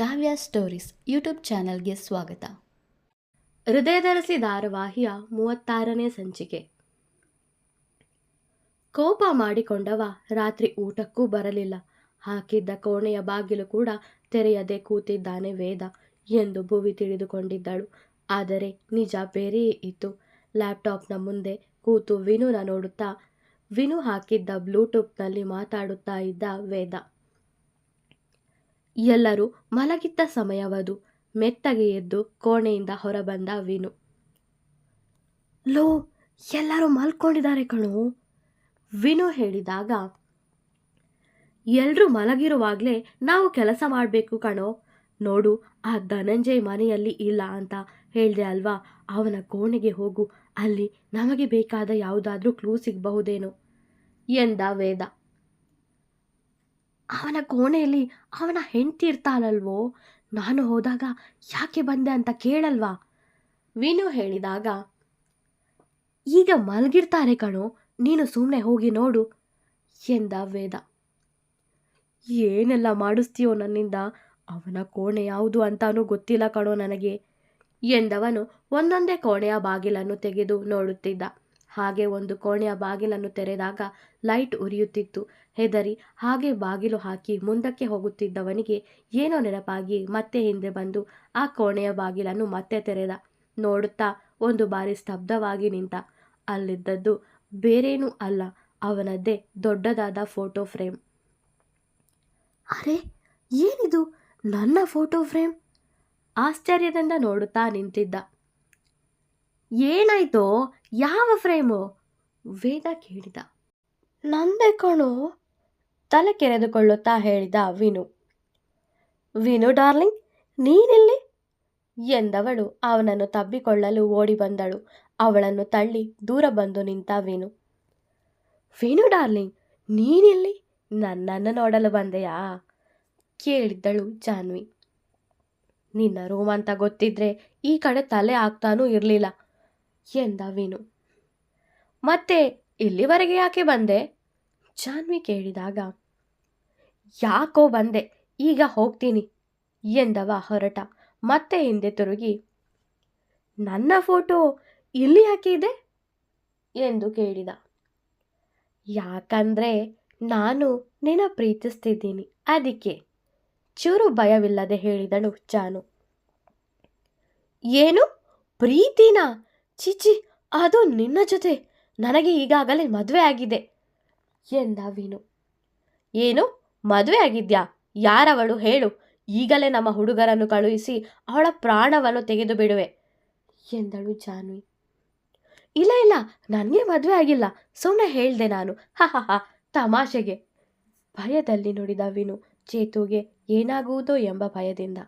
ಕಾವ್ಯ stories YouTube ಚಾನೆಲ್ಗೆ ಸ್ವಾಗತ. ಹೃದಯದರಸಿ ಧಾರಾವಾಹಿಯ ಮೂವತ್ತಾರನೇ ಸಂಚಿಕೆ. ಕೋಪ ಮಾಡಿಕೊಂಡವ ರಾತ್ರಿ ಊಟಕ್ಕೂ ಬರಲಿಲ್ಲ. ಹಾಕಿದ್ದ ಕೋಣೆಯ ಬಾಗಿಲು ಕೂಡ ತೆರೆಯದೆ ಕೂತಿದ್ದಾನೆ ವೇದ ಎಂದು ಭುವಿ ತಿಳಿದುಕೊಂಡಿದ್ದಳು. ಆದರೆ ನಿಜ ಬೇರೆಯೇ ಇತ್ತು. ಲ್ಯಾಪ್ಟಾಪ್ನ ಮುಂದೆ ಕೂತು ವಿನುನ ನೋಡುತ್ತಾ ವಿನು ಹಾಕಿದ್ದ ಬ್ಲೂಟೂತ್ನಲ್ಲಿ ಮಾತಾಡುತ್ತಾ ಇದ್ದ ವೇದ. ಎಲ್ಲರೂ ಮಲಗಿದ್ದ ಸಮಯವದು. ಮೆತ್ತಗೆ ಎದ್ದು ಕೋಣೆಯಿಂದ ಹೊರಬಂದ ವಿನು. ಲೋ, ಎಲ್ಲರೂ ಮಲ್ಕೊಂಡಿದ್ದಾರೆ ಕಣೋ. ವಿನು ಹೇಳಿದಾಗ ಎಲ್ಲರೂ ಮಲಗಿರುವಾಗಲೇ ನಾವು ಕೆಲಸ ಮಾಡಬೇಕು ಕಣೋ. ನೋಡು, ಆ ಧನಂಜಯ್ ಮನೆಯಲ್ಲಿ ಇಲ್ಲ ಅಂತ ಹೇಳಿದೆ ಅಲ್ವಾ? ಅವನ ಕೋಣೆಗೆ ಹೋಗು, ಅಲ್ಲಿ ನಮಗೆ ಬೇಕಾದ ಯಾವುದಾದ್ರೂ ಕ್ಲೂ ಸಿಗಬಹುದೇನೋ ಎಂದ ವೇದ. ಅವನ ಕೋಣೆಯಲ್ಲಿ ಅವನ ಹೆಂಡತಿ ಇರ್ತಾಳಲ್ವೋ? ನಾನು ಹೋದಾಗ ಯಾಕೆ ಬಂದೆ ಅಂತ ಕೇಳಲ್ವಾ? ವಿನು ಹೇಳಿದಾಗ, ಈಗ ಮಲಗಿರ್ತಾರೆ ಕಣೋ, ನೀನು ಸುಮ್ಮನೆ ಹೋಗಿ ನೋಡು ಎಂದ ವೇದ. ಏನೆಲ್ಲ ಮಾಡಿಸ್ತೀಯೋ ನನ್ನಿಂದ? ಅವನ ಕೋಣೆ ಯಾವುದು ಅಂತಾನೂ ಗೊತ್ತಿಲ್ಲ ಕಣೋ ನನಗೆ ಎಂದವನು ಒಂದೊಂದೇ ಕೋಣೆಯ ಬಾಗಿಲನ್ನು ತೆಗೆದು ನೋಡುತ್ತಿದ್ದ. ಹಾಗೆ ಒಂದು ಕೋಣೆಯ ಬಾಗಿಲನ್ನು ತೆರೆದಾಗ ಲೈಟ್ ಉರಿಯುತ್ತಿತ್ತು. ಹೆದರಿ ಹಾಗೆ ಬಾಗಿಲು ಹಾಕಿ ಮುಂದಕ್ಕೆ ಹೋಗುತ್ತಿದ್ದವನಿಗೆ ಏನೋ ನೆನಪಾಗಿ ಮತ್ತೆ ಹಿಂದೆ ಬಂದು ಆ ಕೋಣೆಯ ಬಾಗಿಲನ್ನು ಮತ್ತೆ ತೆರೆದ. ನೋಡುತ್ತಾ ಒಂದು ಬಾರಿ ಸ್ತಬ್ಧವಾಗಿ ನಿಂತ. ಅಲ್ಲಿದ್ದದ್ದು ಬೇರೇನೂ ಅಲ್ಲ, ಅವನದ್ದೇ ದೊಡ್ಡದಾದ ಫೋಟೋ ಫ್ರೇಮ್. ಅರೆ, ಏನಿದು? ನನ್ನ ಫೋಟೋ ಫ್ರೇಮ್? ಆಶ್ಚರ್ಯದಿಂದ ನೋಡುತ್ತಾ ನಿಂತಿದ್ದ. ಏನಾಯ್ತೋ? ಯಾವ ಫ್ರೇಮು? ವೇದ ಕೇಳಿದ. ನಂದೆ ಕಣೋ, ತಲೆ ಕೆರೆದುಕೊಳ್ಳುತ್ತಾ ಹೇಳಿದ ವಿನು. ವಿನು ಡಾರ್ಲಿಂಗ್, ನೀನಿಲ್ಲಿ? ಎಂದವಳು ಅವನನ್ನು ತಬ್ಬಿಕೊಳ್ಳಲು ಓಡಿ ಬಂದಳು. ಅವಳನ್ನು ತಳ್ಳಿ ದೂರ ಬಂದು ನಿಂತ ವಿನು. ವಿನು ಡಾರ್ಲಿಂಗ್, ನೀನಿಲ್ಲಿ? ನನ್ನನ್ನು ನೋಡಲು ಬಂದೆಯಾ? ಕೇಳಿದ್ದಳು ಜಾನ್ವಿ. ನಿನ್ನ ರೂಮ್ ಅಂತ ಗೊತ್ತಿದ್ರೆ ಈ ಕಡೆ ತಲೆ ಆಗ್ತಾನೂ ಇರಲಿಲ್ಲ. ಎಂದ ವೇಣು ಮತ್ತೆ ಇಲ್ಲಿವರೆಗೆ ಯಾಕೆ ಬಂದೆ? ಜಾನ್ವಿ ಕೇಳಿದಾಗ, ಯಾಕೋ ಬಂದೆ, ಈಗ ಹೋಗ್ತೀನಿ ಎಂದವ ಹೊರಟ. ಮತ್ತೆ ಹಿಂದೆ ತಿರುಗಿ, ನನ್ನ ಫೋಟೋ ಇಲ್ಲಿ ಯಾಕೆ ಇದೆ? ಎಂದು ಕೇಳಿದ. ಯಾಕಂದ್ರೆ ನಾನು ನಿನ್ನ ಪ್ರೀತಿಸ್ತಿದ್ದೀನಿ, ಅದಕ್ಕೆ ಚೂರು ಭಯವಿಲ್ಲದೆ ಹೇಳಿದಳು ಜಾನು. ಏನು? ಪ್ರೀತಿನಾ? ಚಿಚಿ ಅದು ನಿನ್ನ ಜೊತೆ. ನನಗೆ ಈಗಾಗಲೇ ಮದುವೆ ಆಗಿದೆ. ಎಂದ ವೀನು. ಏನು? ಮದುವೆ ಆಗಿದ್ಯಾ? ಯಾರವಳು? ಹೇಳು. ಈಗಲೇ ನಮ್ಮ ಹುಡುಗರನ್ನು ಕಳುಹಿಸಿ ಅವಳ ಪ್ರಾಣವನ್ನು ತೆಗೆದು ಬಿಡುವೆ, ಎಂದಳು ಜಾನ್ವಿ. ಇಲ್ಲ ಇಲ್ಲ, ನನಗೆ ಮದುವೆ ಆಗಿಲ್ಲ. ಸುಮ್ಮನೆ ಹೇಳ್ದೆ ನಾನು. ಹ ಹ, ತಮಾಷೆಗೆ. ಭಯದಲ್ಲಿ ನುಡಿದ ವಿನು ಚೇತುಗೆ ಏನಾಗುವುದೋ ಎಂಬ ಭಯದಿಂದ.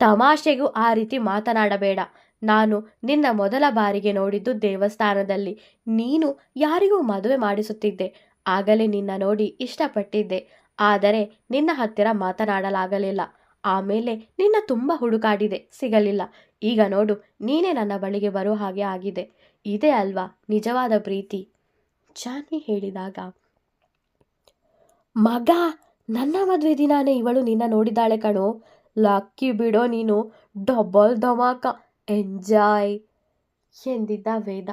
ತಮಾಷೆಗೂ ಆ ರೀತಿ ಮಾತನಾಡಬೇಡ. ನಾನು ನಿನ್ನ ಮೊದಲ ಬಾರಿಗೆ ನೋಡಿದ್ದು ದೇವಸ್ಥಾನದಲ್ಲಿ. ನೀನು ಯಾರಿಗೂ ಮದುವೆ ಮಾಡಿಸುತ್ತಿದ್ದೆ. ಆಗಲೇ ನಿನ್ನ ನೋಡಿ ಇಷ್ಟಪಟ್ಟಿದ್ದೆ. ಆದರೆ ನಿನ್ನ ಹತ್ತಿರ ಮಾತನಾಡಲಾಗಲಿಲ್ಲ. ಆಮೇಲೆ ನಿನ್ನ ತುಂಬ ಹುಡುಕಾಡಿದೆ. ಸಿಗಲಿಲ್ಲ. ಈಗ ನೋಡು, ನೀನೇ ನನ್ನ ಬಳಿಗೆ ಬರೋ ಹಾಗೆ ಆಗಿದೆ. ಇದೇ ಅಲ್ವಾ ನಿಜವಾದ ಪ್ರೀತಿ? ಜಾನ್ವಿ ಹೇಳಿದಾಗ, ಮಗ, ನನ್ನ ಮದುವೆ ದಿನಾನೇ ಇವಳು ನಿನ್ನ ನೋಡಿದಾಳೆ ಕಣೋ. ಲಕ್ಕಿ ಬಿಡೋ ನೀನು ಡಬಲ್ ಧಮಾಕ. ಎಂಜಾಯ್. ಎಂದಿದ್ದ ವೇದ,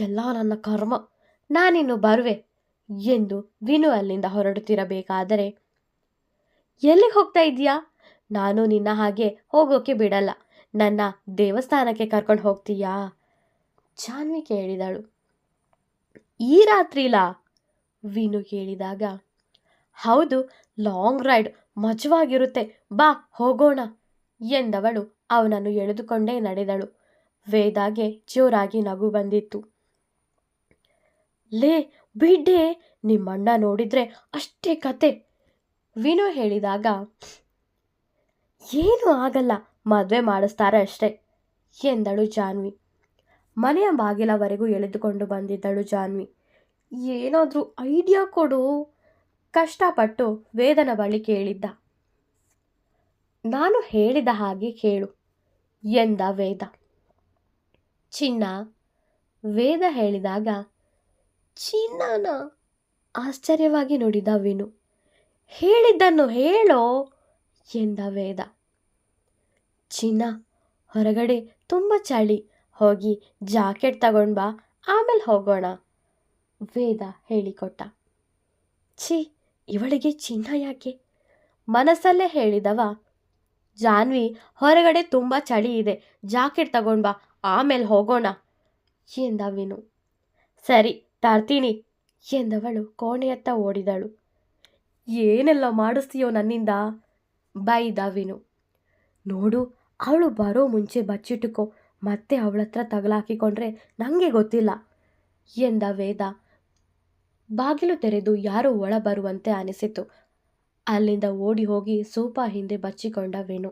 ಎಲ್ಲ ನನ್ನ ಕರ್ಮ, ನಾನಿನ್ನು ಬರುವೆ ಎಂದು ವಿನು ಅಲ್ಲಿಂದ ಹೊರಡುತ್ತಿರಬೇಕಾದರೆ, ಎಲ್ಲಿಗೆ ಹೋಗ್ತಾ ಇದೀಯಾ ನಾನು ನಿನ್ನ ಹಾಗೆ ಹೋಗೋಕೆ ಬಿಡಲ್ಲ. ನನ್ನ ದೇವಸ್ಥಾನಕ್ಕೆ ಕರ್ಕೊಂಡು ಹೋಗ್ತೀಯಾ? ಜಾನ್ವಿ ಕೇಳಿದಳು. ಈ ರಾತ್ರಿಲಾ? ವಿನು ಕೇಳಿದಾಗ, ಹೌದು, ಲಾಂಗ್ ರೈಡ್ ಮಜವಾಗಿರುತ್ತೆ. ಬಾ, ಹೋಗೋಣ ಎಂದವಳು ಅವನನ್ನು ಎಳೆದುಕೊಂಡೇ ನಡೆದಳು. ವೇದಾಗೆ ಜೋರಾಗಿ ನಗು ಬಂದಿತ್ತು. ಲೇ, ಬಿಡ್ಡೆ, ನಿಮ್ಮಣ್ಣ ನೋಡಿದ್ರೆ ಅಷ್ಟೇ ಕತೆ. ವಿನು ಹೇಳಿದಾಗ, ಏನೂ ಆಗಲ್ಲ, ಮದುವೆ ಮಾಡಿಸ್ತಾರೆ ಅಷ್ಟೇ, ಎಂದಳು ಜಾನ್ವಿ. ಮನೆಯ ಬಾಗಿಲವರೆಗೂ ಎಳೆದುಕೊಂಡು ಬಂದಿದ್ದಳು ಜಾನ್ವಿ. ಏನಾದರೂ ಐಡಿಯಾ ಕೊಡು, ಕಷ್ಟಪಟ್ಟು ವೇದನ ಬಳಿ ಕೇಳಿದ್ದ. ನಾನು ಹೇಳಿದ ಹಾಗೆ ಕೇಳು ಎಂದ ವೇದ. ಚಿನ್ನ ವೇದ ಹೇಳಿದಾಗ, ಚಿನ್ನನ ಆಶ್ಚರ್ಯವಾಗಿ ನೋಡಿದ ವಿನು ಹೇಳಿದ್ದನ್ನು ಹೇಳೋ ಎಂದ ವೇದ. ಚಿನ್ನ ಹೊರಗಡೆ ತುಂಬ ಚಳಿ, ಹೋಗಿ ಜಾಕೆಟ್ ತಗೊಂಡ್ ಬಾ, ಆಮೇಲೆ ಹೋಗೋಣ, ವೇದ ಹೇಳಿಕೊಟ್ಟ. ಛೀ, ಇವಳಿಗೆ ಚಿನ್ನ ಯಾಕೆ? ಮನಸ್ಸಲ್ಲೇ ಹೇಳಿದವ ಜಾನ್ವಿ, ಹೊರಗಡೆ ತುಂಬ ಚಳಿ ಇದೆ. ಜಾಕೆಟ್ ತಗೊಂಡ್ ಬಾ, ಆಮೇಲೆ ಹೋಗೋಣ. ಎಂದ ವಿನು ಸರಿ, ತರ್ತೀನಿ, ಎಂದವಳು ಕೋಣೆಯತ್ತ ಓಡಿದಳು. ಏನೆಲ್ಲ ಮಾಡಿಸ್ತೀಯೋ ನನ್ನಿಂದ? ಬೈದ ವಿನು ನೋಡು, ಅವಳು ಬರೋ ಮುಂಚೆ ಬಚ್ಚಿಟ್ಟುಕೋ, ಮತ್ತೆ ಅವಳ ಹತ್ರ ತಗಲಾಕಿಕೊಂಡ್ರೆ ನನಗೆ ಗೊತ್ತಿಲ್ಲ, ಎಂದ ವೇದ. ಬಾಗಿಲು ತೆರೆದು ಯಾರೋ ಒಳ ಬರುವಂತೆ ಅನಿಸಿತು. ಅಲ್ಲಿಂದ ಓಡಿ ಹೋಗಿ ಸೋಫಾ ಹಿಂದೆ ಬಚ್ಚಿಕೊಂಡ ವೇಣು.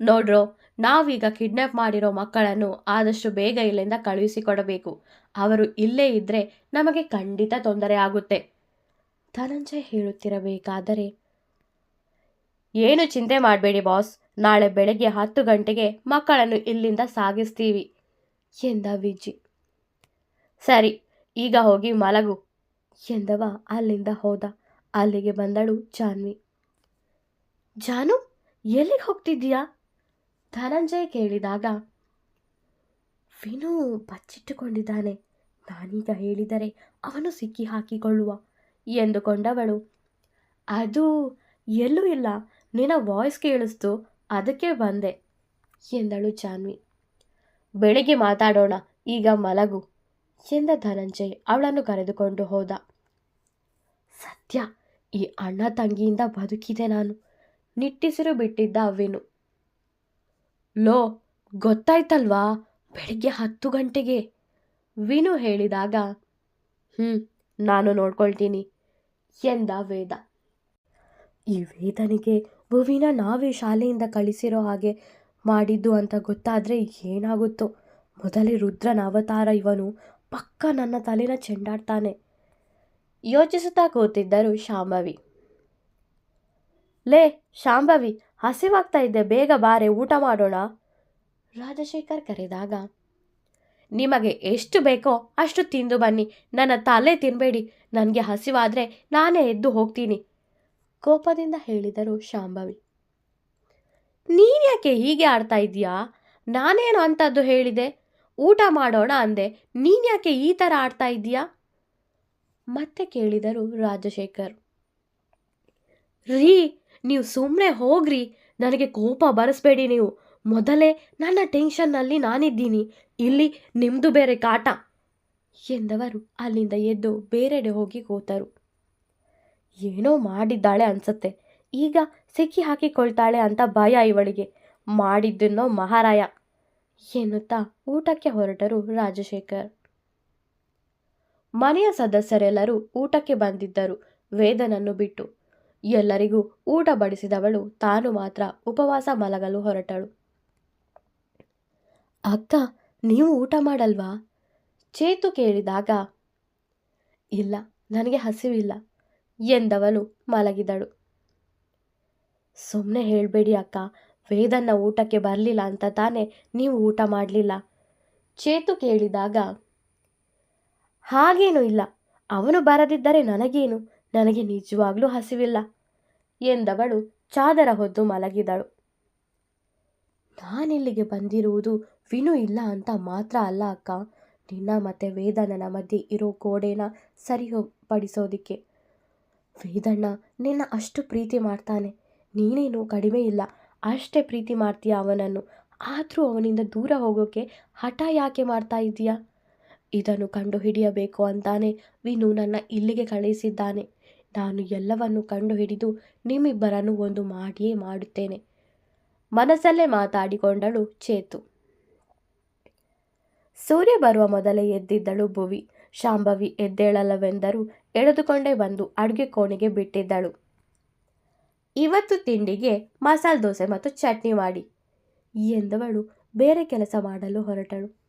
ನೋಡ್ರೋ, ನಾವೀಗ ಕಿಡ್ನಾಪ್ ಮಾಡಿರೋ ಮಕ್ಕಳನ್ನು ಆದಷ್ಟು ಬೇಗ ಇಲ್ಲಿಂದ ಕಳುಹಿಸಿಕೊಡಬೇಕು. ಅವರು ಇಲ್ಲೇ ಇದ್ದರೆ ನಮಗೆ ಖಂಡಿತ ತೊಂದರೆ ಆಗುತ್ತೆ. ಧನಂಜಯ್ ಹೇಳುತ್ತಿರಬೇಕಾದರೆ, ಏನು ಚಿಂತೆ ಮಾಡಬೇಡಿ ಬಾಸ್. ನಾಳೆ ಬೆಳಗ್ಗೆ ಹತ್ತು ಗಂಟೆಗೆ ಮಕ್ಕಳನ್ನು ಇಲ್ಲಿಂದ ಸಾಗಿಸ್ತೀವಿ, ಎಂದ ವಿಜಿ. ಸರಿ, ಈಗ ಹೋಗಿ ಮಲಗು, ಎಂದವ ಅಲ್ಲಿಂದ ಹೋದ. ಅಲ್ಲಿಗೆ ಬಂದಳು ಜಾನ್ವಿ. ಜಾನು, ಎಲ್ಲಿಗೆ ಹೋಗ್ತಿದ್ದೀಯಾ? ಧನಂಜಯ್ ಕೇಳಿದಾಗ, ವಿನು ಬಚ್ಚಿಟ್ಟುಕೊಂಡಿದ್ದಾನೆ. ನಾನೀಗ ಹೇಳಿದರೆ ಅವನು ಸಿಕ್ಕಿ ಹಾಕಿಕೊಳ್ಳುವ ಎಂದುಕೊಂಡವಳು. ಅದು ಎಲ್ಲೂ ಇಲ್ಲ, ನಿನ್ನ ವಾಯ್ಸ್ ಕೇಳಿಸ್ತು, ಅದಕ್ಕೆ ಬಂದೆ ಎಂದಳು ಜಾನ್ವಿ. ಬೆಳಿಗ್ಗೆ ಮಾತಾಡೋಣ, ಈಗ ಮಲಗು ಎಂದ ಧನಂಜಯ್ ಅವಳನ್ನು ಕರೆದುಕೊಂಡು ಹೋದ. ಸತ್ಯ ಈ ಅಣ್ಣ ತಂಗಿಯಿಂದ ಬದುಕಿದೆ ನಾನು. ನಿಟ್ಟಿಸಿರು ಬಿಟ್ಟಿದ್ದ ವಿನು ಲೋ, ಗೊತ್ತಾಯ್ತಲ್ವಾ? ಬೆಳಿಗ್ಗೆ ಹತ್ತು ಗಂಟೆಗೆ. ವಿನು ಹೇಳಿದಾಗ ಹ್ಞೂ ನಾನು ನೋಡ್ಕೊಳ್ತೀನಿ ಎಂದ ವೇದ. ಈ ವೇದನಿಗೆ ಭುವಿನ ನಾವೇ ಶಾಲೆಯಿಂದ ಕಳಿಸಿರೋ ಹಾಗೆ ಮಾಡಿದ್ದು ಅಂತ ಗೊತ್ತಾದರೆ ಏನಾಗುತ್ತೋ. ಮೊದಲೇ ರುದ್ರನ ಅವತಾರ ಇವನು ಪಕ್ಕ ನನ್ನ ತಲೆನ ಚೆಂಡಾಡ್ತಾನೆ. ಯೋಚಿಸುತ್ತಾ ಕೂತಿದ್ದರು ಶಾಂಭವಿ. ಲೇ ಶಾಂಭವಿ ಹಸಿವಾಗ್ತಾ ಇದ್ದೆ ಬೇಗ ಬಾರೆ, ಊಟ ಮಾಡೋಣ. ರಾಜಶೇಖರ್ ಕರೆದಾಗ, ನಿಮಗೆ ಎಷ್ಟು ಬೇಕೋ ಅಷ್ಟು ತಿಂದು ಬನ್ನಿ, ನನ್ನ ತಲೆ ತಿನ್ನಬೇಡಿ ನನಗೆ ಹಸಿವಾದರೆ ನಾನೇ ಎದ್ದು ಹೋಗ್ತೀನಿ. ಕೋಪದಿಂದ ಹೇಳಿದರು ಶಾಂಭವಿ. ನೀನ್ಯಾಕೆ ಹೀಗೆ ಆಡ್ತಾ ಇದೀಯಾ ನಾನೇನು ಅಂಥದ್ದು ಹೇಳಿದೆ? ಊಟ ಮಾಡೋಣ ಅಂದೆ, ನೀನ್ಯಾಕೆ ಈ ಥರ ಆಡ್ತಾ ಇದೀಯಾ ಮತ್ತೆ ಕೇಳಿದರು ರಾಜಶೇಖರ್. ರೀ, ನೀವು ಸುಮ್ಮನೆ ಹೋಗ್ರಿ. ನನಗೆ ಕೋಪ ಬರೆಸ್ಬೇಡಿ ನೀವು. ಮೊದಲೇ ನನ್ನ ಟೆನ್ಷನ್ನಲ್ಲಿ ನಾನಿದ್ದೀನಿ. ಇಲ್ಲಿ ನಿಮ್ಮದು ಬೇರೆ ಕಾಟ. ಎಂದವರು ಅಲ್ಲಿಂದ ಎದ್ದು ಬೇರೆಡೆ ಹೋಗಿ ಕೂತರು. ಏನೋ ಮಾಡಿದ್ದಾಳೆ ಅನ್ಸತ್ತೆ. ಈಗ ಸಿಕ್ಕಿ ಹಾಕಿಕೊಳ್ತಾಳೆ ಅಂತ ಭಯ ಇವಳಿಗೆ. ಮಾಡಿದ್ದನ್ನೋ ಮಹಾರಾಯ ಎನ್ನುತ್ತಾ ಊಟಕ್ಕೆ ಹೊರಟರು ರಾಜಶೇಖರ್. ಮನೆಯ ಸದಸ್ಯರೆಲ್ಲರೂ ಊಟಕ್ಕೆ ಬಂದಿದ್ದರು. ವೇದನನ್ನು ಬಿಟ್ಟು. ಎಲ್ಲರಿಗೂ ಊಟ ಬಡಿಸಿದವಳು, ತಾನು ಮಾತ್ರ ಉಪವಾಸ ಮಲಗಲು ಹೊರಟಳು. ಅಕ್ಕ, ನೀವು ಊಟ ಮಾಡಲ್ವಾ? ಚೇತು ಕೇಳಿದಾಗ, ಇಲ್ಲ, ನನಗೆ ಹಸಿವಿಲ್ಲ, ಎಂದವಳು ಮಲಗಿದಳು. ಸುಮ್ಮನೆ ಹೇಳಬೇಡಿ ಅಕ್ಕ ವೇದನ್ನ ಊಟಕ್ಕೆ ಬರಲಿಲ್ಲ ಅಂತ ತಾನೇ ನೀವು ಊಟ ಮಾಡಲಿಲ್ಲ, ಚೇತು ಕೇಳಿದಾಗ ಹಾಗೇನೂ ಇಲ್ಲ. ಅವನು ಬರದಿದ್ದರೆ ನನಗೇನು? ನನಗೆ ನಿಜವಾಗ್ಲೂ ಹಸಿವಿಲ್ಲ ಎಂದವಳು ಚಾದರ ಹೊದ್ದು ಮಲಗಿದಳು. ನಾನಿಲ್ಲಿಗೆ ಬಂದಿರುವುದು ವಿನು ಇಲ್ಲ ಅಂತ ಮಾತ್ರ ಅಲ್ಲ ಅಕ್ಕ. ನಿನ್ನ ಮತ್ತೆ ವೇದಣ್ಣನ ಮಧ್ಯೆ ಇರೋ ಗೋಡೆನ ಸರಿಪಡಿಸೋದಿಕ್ಕೆ. ವೇದಣ್ಣ, ನಿನ್ನ ಅಷ್ಟು ಪ್ರೀತಿ ಮಾಡ್ತಾನೆ. ನೀನೇನು ಕಡಿಮೆ ಇಲ್ಲ. ಅಷ್ಟೇ ಪ್ರೀತಿ ಮಾಡ್ತೀಯ ಅವನನ್ನು. ಆದರೂ ಅವನಿಂದ ದೂರ ಹೋಗೋಕ್ಕೆ ಹಠ ಯಾಕೆ ಮಾಡ್ತಾ ಇದೀಯಾ ಇದನ್ನು ಕಂಡುಹಿಡಿಯಬೇಕು ಅಂತಾನೆ ವಿನು ನನ್ನ ಇಲ್ಲಿಗೆ ಕಳುಹಿಸಿದ್ದಾನೆ ನಾನು ಎಲ್ಲವನ್ನು ಕಂಡುಹಿಡಿದು ನಿಮ್ಮಿಬ್ಬರನ್ನು ಒಂದು ಮಾಡಿಯೇ ಮಾಡುತ್ತೇನೆ. ಮನಸ್ಸಲ್ಲೇ ಮಾತಾಡಿಕೊಂಡಳು ಚೇತು. ಸೂರ್ಯ ಬರುವ ಮೊದಲೇ ಎದ್ದಿದ್ದಳು ಭುವಿ. ಶಾಂಭವಿ ಎದ್ದೇಳಲ್ಲವೆಂದರೂ ಎಳೆದುಕೊಂಡೇ ಬಂದು ಅಡುಗೆ ಕೋಣೆಗೆ ಬಿಟ್ಟಿದ್ದಳು. ಇವತ್ತು ತಿಂಡಿಗೆ ಮಸಾಲೆ ದೋಸೆ ಮತ್ತು ಚಟ್ನಿ ಮಾಡಿ ಎಂದವಳು ಬೇರೆ ಕೆಲಸ ಮಾಡಲು ಹೊರಟಳು.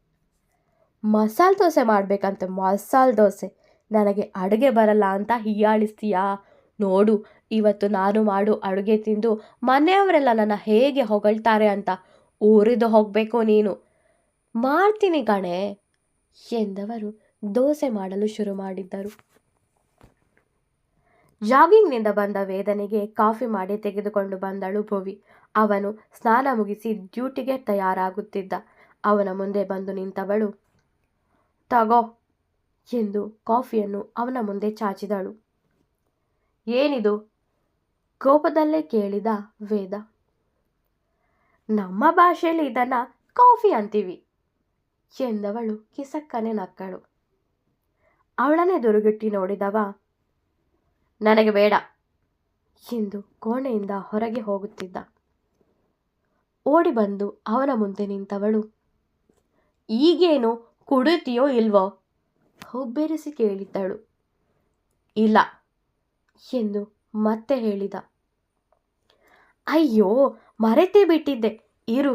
ಮಸಾಲೆ ದೋಸೆ ಮಾಡಬೇಕಂತೆ ಮಸಾಲೆ ದೋಸೆ. ನನಗೆ ಅಡುಗೆ ಬರಲ್ಲ ಅಂತ ಹೀಯಾಳಿಸ್ತೀಯಾ? ನೋಡು, ಇವತ್ತು ನಾನು ಮಾಡು ಅಡುಗೆ ತಿಂದು ಮನೆಯವರೆಲ್ಲ ನನ್ನ ಹೇಗೆ ಹೊಗಳ್ತಾರೆ ಅಂತ ಊರಿದು ಹೋಗಬೇಕು ನೀನು. ಮಾಡ್ತೀನಿ ಕಣೆ ಎಂದವರು ದೋಸೆ ಮಾಡಲು ಶುರು ಮಾಡಿದ್ದರು. ಜಾಗಿಂಗ್ನಿಂದ ಬಂದ ವೇದನೆಗೆ ಕಾಫಿ ಮಾಡಿ ತೆಗೆದುಕೊಂಡು ಬಂದಳು ಭುವಿ. ಅವನು ಸ್ನಾನ ಮುಗಿಸಿ ಡ್ಯೂಟಿಗೆ ತಯಾರಾಗುತ್ತಿದ್ದ. ಅವನ ಮುಂದೆ ಬಂದು ನಿಂತವಳು ತಗೋ ಎಂದು ಕಾಫಿಯನ್ನು ಅವನ ಮುಂದೆ ಚಾಚಿದಳು. ಏನಿದು? ಕೋಪದಲ್ಲೇ ಕೇಳಿದ ವೇದ. ನಮ್ಮ ಭಾಷೆಯಲ್ಲಿ ಇದನ್ನ ಕಾಫಿ ಅಂತೀವಿ ಎಂದವಳು ಕಿಸಕ್ಕನೆ ನಕ್ಕಳು. ಅವಳನ್ನೇ ದುರುಗಿಟ್ಟಿ ನೋಡಿದವ, ನನಗೆ ಬೇಡ ಎಂದು ಕೋಣೆಯಿಂದ ಹೊರಗೆ ಹೋಗುತ್ತಿದ್ದ. ಓಡಿ ಬಂದು ಅವನ ಮುಂದೆ ನಿಂತವಳು, ಈಗೇನು ಕುಡಿತೀಯೋ ಇಲ್ವೋ? ಹುಬ್ಬೇರಿಸಿ ಕೇಳಿದ್ದಳು. ಇಲ್ಲ ಎಂದು ಮತ್ತೆ ಹೇಳಿದ. ಅಯ್ಯೋ, ಮರೆತೇ ಬಿಟ್ಟಿದ್ದೆ, ಇರು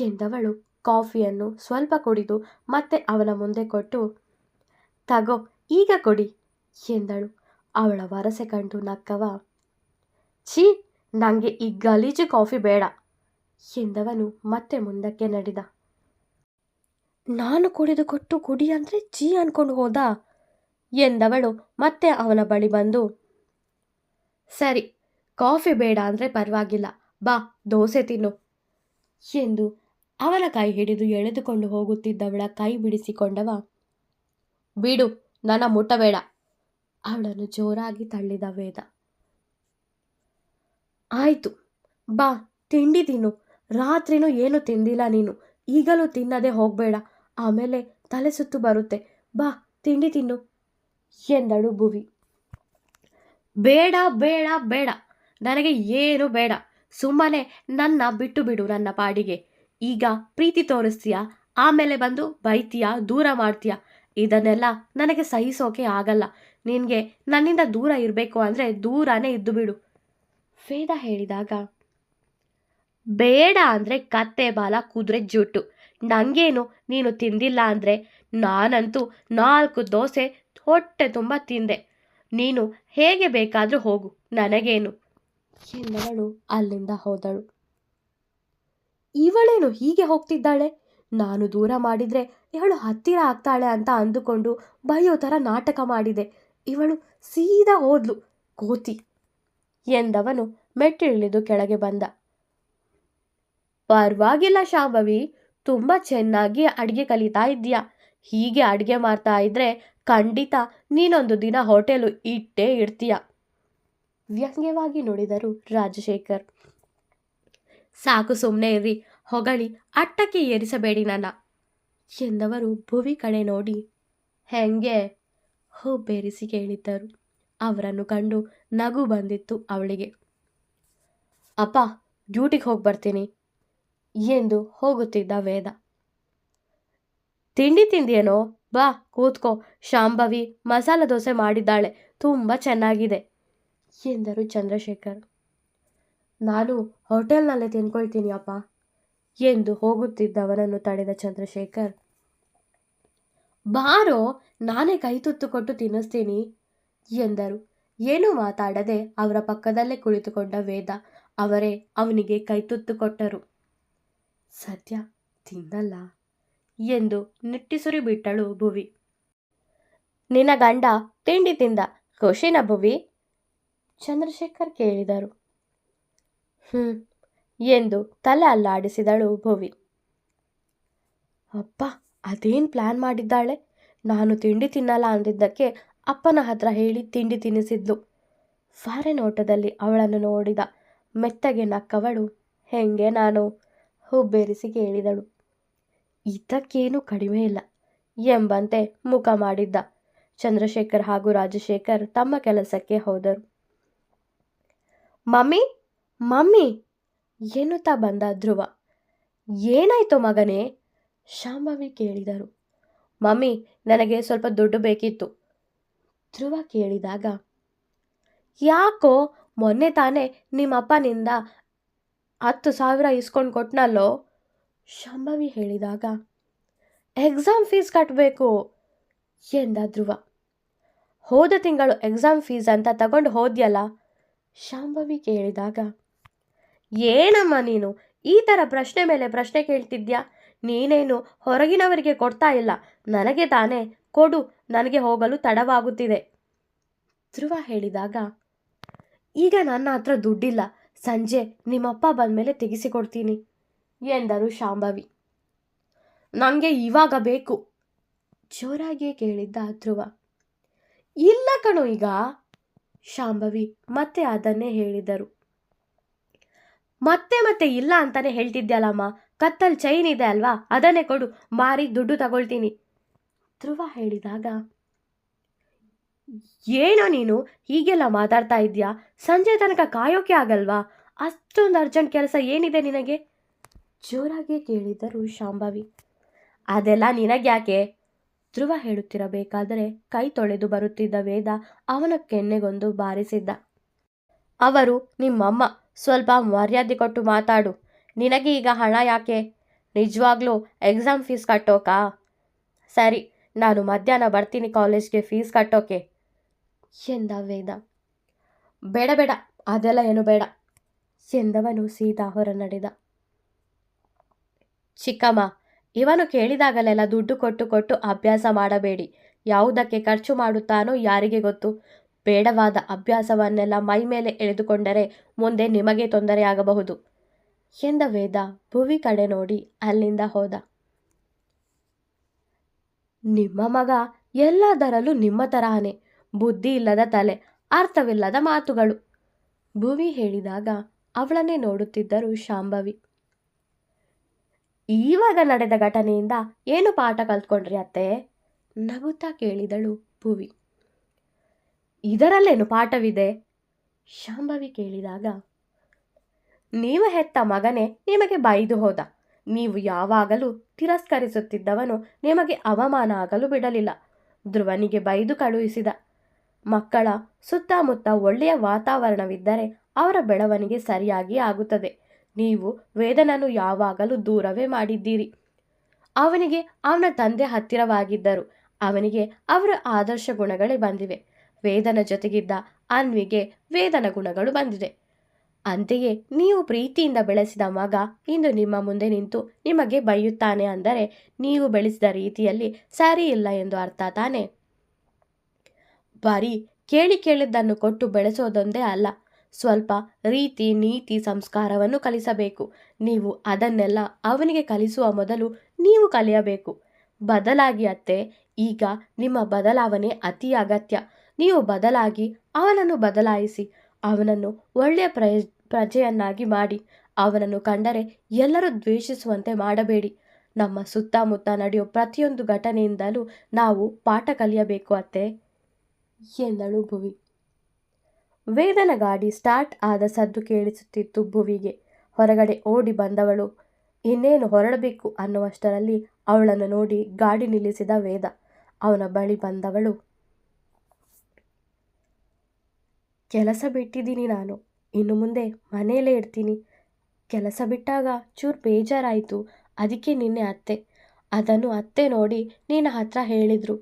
ಎಂದವಳು ಕಾಫಿಯನ್ನು ಸ್ವಲ್ಪ ಕುಡಿದು ಮತ್ತೆ ಅವನ ಮುಂದೆ ಕೊಟ್ಟು, ತಗೋ, ಈಗ ಕೊಡಿ ಎಂದಳು. ಅವಳ ವರಸೆ ಕಂಡು ನಕ್ಕವ, ಛೀ ನನಗೆ ಈ ಗಲೀಜು ಕಾಫಿ ಬೇಡ ಎಂದವನು ಮತ್ತೆ ಮುಂದಕ್ಕೆ ನಡೆದ. ನಾನು ಕುಡಿದು ಕೊಟ್ಟು ಕುಡಿ ಅಂದರೆ ಚೀ ಅನ್ಕೊಂಡು ಹೋದ? ಎಂದವಳು ಮತ್ತೆ ಅವನ ಬಳಿ ಬಂದು, ಸರಿ, ಕಾಫಿ ಬೇಡ ಅಂದರೆ ಪರವಾಗಿಲ್ಲ, ಬಾ, ದೋಸೆ ತಿನ್ನು ಎಂದು ಅವನ ಕೈ ಹಿಡಿದು ಎಳೆದುಕೊಂಡು ಹೋಗುತ್ತಿದ್ದವಳ ಕೈ ಬಿಡಿಸಿಕೊಂಡವ. ಬಿಡು, ನನ್ನ ಮುಟ್ಟಬೇಡ, ಅವಳನ್ನು ಜೋರಾಗಿ ತಳ್ಳಿದ ವೇದ. ಆಯ್ತು, ಬಾ, ತಿಂಡಿ ತಿನ್ನು, ರಾತ್ರಿನೂ ಏನು ತಿಂದಿಲ್ಲ ನೀನು, ಈಗಲೂ ತಿನ್ನದೆ ಹೋಗಬೇಡ ಆಮೇಲೆ ತಲೆ ಸುತ್ತು ಬರುತ್ತೆ. ಬಾ, ತಿಂಡಿ ತಿನ್ನು. ಎಂದಳು ಭುವಿ. ಬೇಡ ಬೇಡ ಬೇಡ. ನನಗೆ ಏನು ಬೇಡ. ಸುಮ್ಮನೆ ನನ್ನ ಬಿಟ್ಟು ಬಿಡು ನನ್ನ ಪಾಡಿಗೆ. ಈಗ ಪ್ರೀತಿ ತೋರಿಸ್ತೀಯಾ? ಆಮೇಲೆ ಬಂದು ಬೈತೀಯಾ? ದೂರ ಮಾಡ್ತೀಯಾ? ಇದನ್ನೆಲ್ಲ ನನಗೆ ಸಹಿಸೋಕೆ ಆಗಲ್ಲ. ನಿನಗೆ ನನ್ನಿಂದ ದೂರ ಇರಬೇಕು ಅಂದರೆ ದೂರನೇ ಇದ್ದು ಬಿಡು. ವೇದ ಹೇಳಿದಾಗ, ಬೇಡ ಅಂದರೆ ಕತ್ತೆ ಬಾಲ ಕುದುರೆ ಜುಟ್ಟು. ನನಗೇನು ನೀನು ತಿಂದಿಲ್ಲ ಅಂದರೆ ನಾನಂತೂ ನಾಲ್ಕು ದೋಸೆ ಹೊಟ್ಟೆ ತುಂಬ ತಿಂದೆ. ನೀನು ಹೇಗೆ ಬೇಕಾದರೂ ಹೋಗು, ನನಗೇನು? ಎಂದವಳು ಅಲ್ಲಿಂದ ಹೋದಳು. ಇವಳೇನು ಹೀಗೆ ಹೋಗ್ತಿದ್ದಾಳೆ? ನಾನು ದೂರ ಮಾಡಿದರೆ ಇವಳು ಹತ್ತಿರ ಆಗ್ತಾಳೆ ಅಂತ ಅಂದುಕೊಂಡು ಬೈಯೋ ಥರ ನಾಟಕ ಮಾಡಿದೆ. ಇವಳು ಸೀದಾ ಹೋದ್ಲು, ಕೋತಿ ಎಂದವನು ಮೆಟ್ಟಿಳಿದು ಕೆಳಗೆ ಬಂದ. ಪರವಾಗಿಲ್ಲ ಶಾಂಭವಿ ತುಂಬ ಚೆನ್ನಾಗಿ ಅಡುಗೆ ಕಲಿತಾ ಇದ್ದೀಯ? ಹೀಗೆ ಅಡುಗೆ ಮಾಡ್ತಾ ಇದ್ರೆ ಖಂಡಿತ ನೀನೊಂದು ದಿನ ಹೋಟೆಲು ಇಟ್ಟೇ ಇಡ್ತೀಯ ವ್ಯಂಗ್ಯವಾಗಿ ನೋಡಿದರು ರಾಜಶೇಖರ್. ಸಾಕು ಸುಮ್ಮನೆ ಇರಿ, ಹೊಗಳಿ, ಅಟ್ಟಕ್ಕೆ ಏರಿಸಬೇಡಿ ನನ್ನ ಎಂದವರು ಭುವಿ ಕಡೆ ನೋಡಿ ಹೆಂಗೆ ಹುಬ್ಬೇರಿಸಿ ಕೇಳಿದ್ದರು. ಅವರನ್ನು ಕಂಡು ನಗು ಬಂದಿತ್ತು ಅವಳಿಗೆ. ಅಪ್ಪ, ಡ್ಯೂಟಿಗೆ ಹೋಗಿ ಬರ್ತೀನಿ ಎಂದು ಹೋಗುತ್ತಿದ್ದ ವೇದ. ತಿಂಡಿ ತಿಂದಿಯೇನೋ? ಬಾ, ಕೂತ್ಕೋ. ಶಾಂಭವಿ ಮಸಾಲ ದೋಸೆ ಮಾಡಿದ್ದಾಳೆ. ತುಂಬ ಚೆನ್ನಾಗಿದೆ, ಎಂದರು ಚಂದ್ರಶೇಖರ್. ನಾನು ಹೋಟೆಲ್ನಲ್ಲೇ ತಿನ್ಕೊಳ್ತೀನಿ, ಅಪ್ಪ, ಎಂದು ಹೋಗುತ್ತಿದ್ದವನನ್ನು ತಡೆದ ಚಂದ್ರಶೇಖರ್. ಬಾರೋ, ನಾನೇ ಕೈ ತುತ್ತು ಕೊಟ್ಟು ತಿನ್ನಿಸ್ತೀನಿ, ಎಂದರು. ಏನೂ ಮಾತಾಡದೆ ಅವರ ಪಕ್ಕದಲ್ಲೇ ಕುಳಿತುಕೊಂಡ ವೇದ. ಅವರೇ ಅವನಿಗೆ ಕೈತುತ್ತು ಕೊಟ್ಟರು. ಸದ್ಯ ತಿನ್ನಲ್ಲ ಎಂದು ನಿಟ್ಟಿಸುರಿ ಬಿಟ್ಟಳು ಭುವಿ. ನಿನ್ನ ಗಂಡ ತಿಂಡಿ ತಿಂದ ಖುಷಿನ ಭುವಿ? ಚಂದ್ರಶೇಖರ್ ಕೇಳಿದರು. ಹ್ಞೂ ಎಂದು ತಲೆ ಅಲ್ಲಾಡಿಸಿದಳು ಭುವಿ. ಅಪ್ಪ, ಅದೇನು ಪ್ಲ್ಯಾನ್ ಮಾಡಿದ್ದಾಳೆ? ನಾನು ತಿಂಡಿ ತಿನ್ನಲ್ಲ ಅಂದಿದ್ದಕ್ಕೆ ಅಪ್ಪನ ಹತ್ರ ಹೇಳಿ ತಿಂಡಿ ತಿನ್ನಿಸಿದ್ಲು. ಫಾರೆ ನೋಟದಲ್ಲಿ ಅವಳನ್ನು ನೋಡಿದ ಮೆತ್ತಗೆ ನಕ್ಕವಳು, ಹೆಂಗೆ ನಾನು? ಹುಬ್ಬೇರಿಸಿ ಕೇಳಿದಳು ಇದಕ್ಕೇನು ಕಡಿಮೆ ಇಲ್ಲ ಎಂಬಂತೆ ಮುಖ ಮಾಡಿದ್ದ ಚಂದ್ರಶೇಖರ್ ಹಾಗೂ ರಾಜಶೇಖರ್ ತಮ್ಮ ಕೆಲಸಕ್ಕೆ ಹೋದರು. ಮಮ್ಮಿ ಮಮ್ಮಿ, ಎನ್ನುತ್ತಾ ಬಂದ ಧ್ರುವ. ಏನಾಯ್ತು ಮಗನೇ ಶಾಂಭವಿ ಕೇಳಿದರು. ಮಮ್ಮಿ, ನನಗೆ ಸ್ವಲ್ಪ ದುಡ್ಡು ಬೇಕಿತ್ತು ಧ್ರುವ ಕೇಳಿದಾಗ, ಯಾಕೋ, ಮೊನ್ನೆ ತಾನೇ ನಿಮ್ಮಪ್ಪನಿಂದ ಹತ್ತು ಸಾವಿರ ಇಸ್ಕೊಂಡು ಕೊಟ್ಟನಲ್ಲೋ ಶಂಭವಿ ಹೇಳಿದಾಗ ಎಕ್ಸಾಮ್ ಫೀಸ್ ಕಟ್ಟಬೇಕು ಎಂದ ಧ್ರುವ ಹೋದ ತಿಂಗಳು ಎಕ್ಸಾಮ್ ಫೀಸ್ ಅಂತ ತಗೊಂಡು ಹೋದ್ಯಲ್ಲ? ಶಾಂಭವಿ ಕೇಳಿದಾಗ, ಏನಮ್ಮ ನೀನು? ಈ ಥರ ಪ್ರಶ್ನೆ ಮೇಲೆ ಪ್ರಶ್ನೆ ಕೇಳ್ತಿದ್ಯಾ? ನೀನೇನು ಹೊರಗಿನವರಿಗೆ ಕೊಡ್ತಾ ಇಲ್ಲ. ನನಗೆ ತಾನೇ ಕೊಡು, ನನಗೆ ಹೋಗಲು ತಡವಾಗುತ್ತಿದೆ. ಧ್ರುವ ಹೇಳಿದಾಗ, ಈಗ ನನ್ನ ಹತ್ರ ದುಡ್ಡಿಲ್ಲ. ಸಂಜೆ ನಿಮ್ಮಪ್ಪ ಬಂದಮೇಲೆ ತೆಗೆಸಿಕೊಡ್ತೀನಿ, ಎಂದರು ಶಾಂಭವಿ. ನನಗೆ ಇವಾಗ ಬೇಕು, ಜೋರಾಗಿಯೇ ಕೇಳಿದ್ದ ಧ್ರುವ. ಇಲ್ಲ ಕಣೋ ಈಗ, ಶಾಂಭವಿ ಮತ್ತೆ ಅದನ್ನೇ ಹೇಳಿದರು. ಮತ್ತೆ ಮತ್ತೆ ಇಲ್ಲ ಅಂತಾನೆ ಹೇಳ್ತಿದ್ಯಲ್ಲಮ್ಮ, ಕತ್ತಲ್ ಚೈನ್ ಇದೆ ಅಲ್ವಾ, ಅದನ್ನೇ ಕೊಡು, ಮಾರಿ ದುಡ್ಡು ತಗೊಳ್ತೀನಿ. ಧ್ರುವ ಹೇಳಿದಾಗ ಏನೋ ನೀನು ಹೀಗೆಲ್ಲ ಮಾತಾಡ್ತಾ ಇದ್ದೀಯಾ ಸಂಜೆ ತನಕ ಕಾಯೋಕೆ ಆಗಲ್ವಾ? ಅಷ್ಟೊಂದು ಅರ್ಜೆಂಟ್ ಕೆಲಸ ಏನಿದೆ ನಿನಗೆ? ಜೋರಾಗಿ ಕೇಳಿದರು ಶಾಂಭವಿ. ಅದೆಲ್ಲ ನಿನಗ್ಯಾಕೆ? ಧ್ರುವ ಹೇಳುತ್ತಿರಬೇಕಾದರೆ ಕೈ ತೊಳೆದು ಬರುತ್ತಿದ್ದ ವೇದ ಅವನ ಕೆನ್ನೆಗೊಂದು ಬಾರಿಸಿದ್ದ. ಅವರು, ನಿಮ್ಮಮ್ಮ, ಸ್ವಲ್ಪ ಮರ್ಯಾದೆ ಕೊಟ್ಟು ಮಾತಾಡು. ನಿನಗೆ ಈಗ ಹಣ ಯಾಕೆ? ನಿಜವಾಗ್ಲೂ ಎಕ್ಸಾಮ್ ಫೀಸ್ ಕಟ್ಟೋಕಾ? ಸರಿ, ನಾನು ಮಧ್ಯಾಹ್ನ ಬರ್ತೀನಿ ಕಾಲೇಜ್ಗೆ ಫೀಸ್ ಕಟ್ಟೋಕೆ. ಎಂದ ವೇದ ಬೇಡ ಬೇಡ, ಅದೆಲ್ಲ ಏನು ಬೇಡ. ಎಂದವನು ಸೀತಾ ಹೊರ ನಡೆದ ಚಿಕ್ಕಮ್ಮ, ಇವನು ಕೇಳಿದಾಗಲೆಲ್ಲ ದುಡ್ಡು ಕೊಟ್ಟು ಕೊಟ್ಟು ಅಭ್ಯಾಸ ಮಾಡಬೇಡಿ. ಯಾವುದಕ್ಕೆ ಖರ್ಚು ಮಾಡುತ್ತಾನೋ ಯಾರಿಗೆ ಗೊತ್ತು? ಬೇಡವಾದ ಅಭ್ಯಾಸವನ್ನೆಲ್ಲ ಮೈ ಮೇಲೆ ಎಳೆದುಕೊಂಡರೆ ಮುಂದೆ ನಿಮಗೆ ತೊಂದರೆಯಾಗಬಹುದು ಎಂದ ವೇದ ಭುವಿ ಕಡೆ ನೋಡಿ ಅಲ್ಲಿಂದ ಹೋದ. ನಿಮ್ಮ ಮಗ ಎಲ್ಲದರಲ್ಲೂ ನಿಮ್ಮ ತರಹನೇ ಬುದ್ಧಿ ಇಲ್ಲದ ತಲೆ, ಅರ್ಥವಿಲ್ಲದ ಮಾತುಗಳು. ಭುವಿ ಹೇಳಿದಾಗ ಅವಳನ್ನೇ ನೋಡುತ್ತಿದ್ದರು ಶಾಂಭವಿ. ಈವಾಗ ನಡೆದ ಘಟನೆಯಿಂದ ಏನು ಪಾಠ ಕಲ್ತ್ಕೊಂಡ್ರಿ ಅತ್ತೆ? ನಗುತ್ತಾ ಕೇಳಿದಳು ಭುವಿ. ಇದರಲ್ಲೇನು ಪಾಠವಿದೆ? ಶಾಂಭವಿ ಕೇಳಿದಾಗ, ನೀವು ಹೆತ್ತ ಮಗನೇ ನಿಮಗೆ ಬೈದು ಹೋದ. ನೀವು ಯಾವಾಗಲೂ ತಿರಸ್ಕರಿಸುತ್ತಿದ್ದವನು ನಿಮಗೆ ಅವಮಾನ ಆಗಲು ಬಿಡಲಿಲ್ಲ. ಧ್ರುವನಿಗೆ ಬೈದು ಕಳುಹಿಸಿದ ಮಕ್ಕಳ ಸುತ್ತಮುತ್ತ ಒಳ್ಳೆಯ ವಾತಾವರಣವಿದ್ದರೆ ಅವರ ಬೆಳವಣಿಗೆ ಸರಿಯಾಗಿ ಆಗುತ್ತದೆ. ನೀವು ವೇದನನ್ನು ಯಾವಾಗಲೂ ದೂರವೇ ಮಾಡಿದ್ದೀರಿ. ಅವನಿಗೆ ಅವನ ತಂದೆ ಹತ್ತಿರವಾಗಿದ್ದರು. ಅವನಿಗೆ ಅವರ ಆದರ್ಶ ಗುಣಗಳೇ ಬಂದಿವೆ. ವೇದನ ಜೊತೆಗಿದ್ದ ಅನ್ವಿಗೆ ವೇದನ ಗುಣಗಳು ಬಂದಿದೆ. ಅಂತೆಯೇ ನೀವು ಪ್ರೀತಿಯಿಂದ ಬೆಳೆಸಿದ ಮಗ ಇಂದು ನಿಮ್ಮ ಮುಂದೆ ನಿಂತು ನಿಮಗೆ ಬೈಯುತ್ತಾನೆ ಅಂದರೆ ನೀವು ಬೆಳೆಸಿದ ರೀತಿಯಲ್ಲಿ ಸರಿ ಇಲ್ಲ ಎಂದು ಅರ್ಥ ತಾನೆ? ಬರೀ ಕೇಳಿ ಕೇಳಿದ್ದನ್ನು ಕೊಟ್ಟು ಬೆಳೆಸೋದೊಂದೇ ಅಲ್ಲ. ಸ್ವಲ್ಪ ರೀತಿ ನೀತಿ ಸಂಸ್ಕಾರವನ್ನು ಕಲಿಸಬೇಕು. ನೀವು ಅದನ್ನೆಲ್ಲ ಅವನಿಗೆ ಕಲಿಸುವ ಮೊದಲು ನೀವು ಕಲಿಯಬೇಕು. ಬದಲಾಗಿ ಅತ್ತೆ, ಈಗ ನಿಮ್ಮ ಬದಲಾವಣೆ ಅತಿ ಅಗತ್ಯ. ನೀವು ಬದಲಾಗಿ ಅವನನ್ನು ಬದಲಾಯಿಸಿ, ಅವನನ್ನು ಒಳ್ಳೆಯ ಪ್ರಯ, ಪ್ರಜೆಯನ್ನಾಗಿ ಮಾಡಿ. ಅವನನ್ನು ಕಂಡರೆ ಎಲ್ಲರೂ ದ್ವೇಷಿಸುವಂತೆ ಮಾಡಬೇಡಿ. ನಮ್ಮ ಸುತ್ತಮುತ್ತ ನಡೆಯೋ ಪ್ರತಿಯೊಂದು ಘಟನೆಯಿಂದಲೂ ನಾವು ಪಾಠ ಕಲಿಯಬೇಕು ಅತ್ತೆ. ಎಂದಳು ಭುವಿ. ವೇದನ ಗಾಡಿ ಸ್ಟಾರ್ಟ್ ಆದ ಸದ್ದು ಕೇಳಿಸುತ್ತಿತ್ತು ಭುವಿಗೆ. ಹೊರಗಡೆ ಓಡಿ ಬಂದವಳು, ಇನ್ನೇನು ಹೊರಡಬೇಕು ಅನ್ನುವಷ್ಟರಲ್ಲಿ ಅವಳನ್ನು ನೋಡಿ ಗಾಡಿ ನಿಲ್ಲಿಸಿದ ವೇದ. ಅವನ ಬಳಿ ಬಂದವಳು, ಕೆಲಸ ಬಿಟ್ಟಿದ್ದೀನಿ ನಾನು. ಇನ್ನು ಮುಂದೆ ಮನೆಯಲ್ಲೇ ಇರ್ತೀನಿ. ಕೆಲಸ ಬಿಟ್ಟಾಗ ಚೂರು ಬೇಜಾರಾಯಿತು. ಅದಕ್ಕೆ ನಿನ್ನೆ ಅತ್ತೆ. ಅದನ್ನು ಅತ್ತೆ ನೋಡಿ ನಿನ್ನ ಹತ್ರ ಹೇಳಿದ್ರು,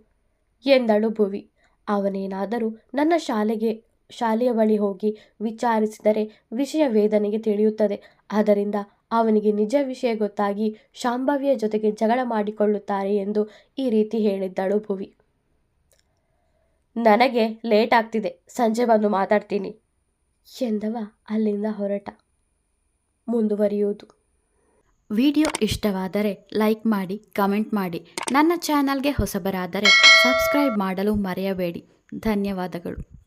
ಎಂದಳು ಭುವಿ. ಅವನೇನಾದರೂ ನನ್ನ ಶಾಲೆಗೆ, ಶಾಲೆಯ ಬಳಿ ಹೋಗಿ ವಿಚಾರಿಸಿದರೆ ವಿಷಯ ವೇದನೆಗೆ ತಿಳಿಯುತ್ತದೆ. ಆದ್ದರಿಂದ ಅವನಿಗೆ ನಿಜ ವಿಷಯ ಗೊತ್ತಾಗಿ ಶಾಂಭವಿಯ ಜೊತೆಗೆ ಜಗಳ ಮಾಡಿಕೊಳ್ಳುತ್ತಾರೆ ಎಂದು ಈ ರೀತಿ ಹೇಳಿದ್ದಳು ಭುವಿ. ನನಗೆ ಲೇಟ್ ಆಗ್ತಿದೆ. ಸಂಜೆ ಬಂದು ಮಾತಾಡ್ತೀನಿ. ಎಂದವ ಅಲ್ಲಿಂದ ಹೊರಟ. ಮುಂದುವರಿಯುವುದು. ವಿಡಿಯೋ ಇಷ್ಟವಾದರೆ ಲೈಕ್ ಮಾಡಿ, ಕಮೆಂಟ್ ಮಾಡಿ. ನನ್ನ ಚಾನಲ್ಗೆ ಹೊಸಬರಾದರೆ ಸಬ್ಸ್ಕ್ರೈಬ್ ಮಾಡಲು ಮರೆಯಬೇಡಿ. ಧನ್ಯವಾದಗಳು.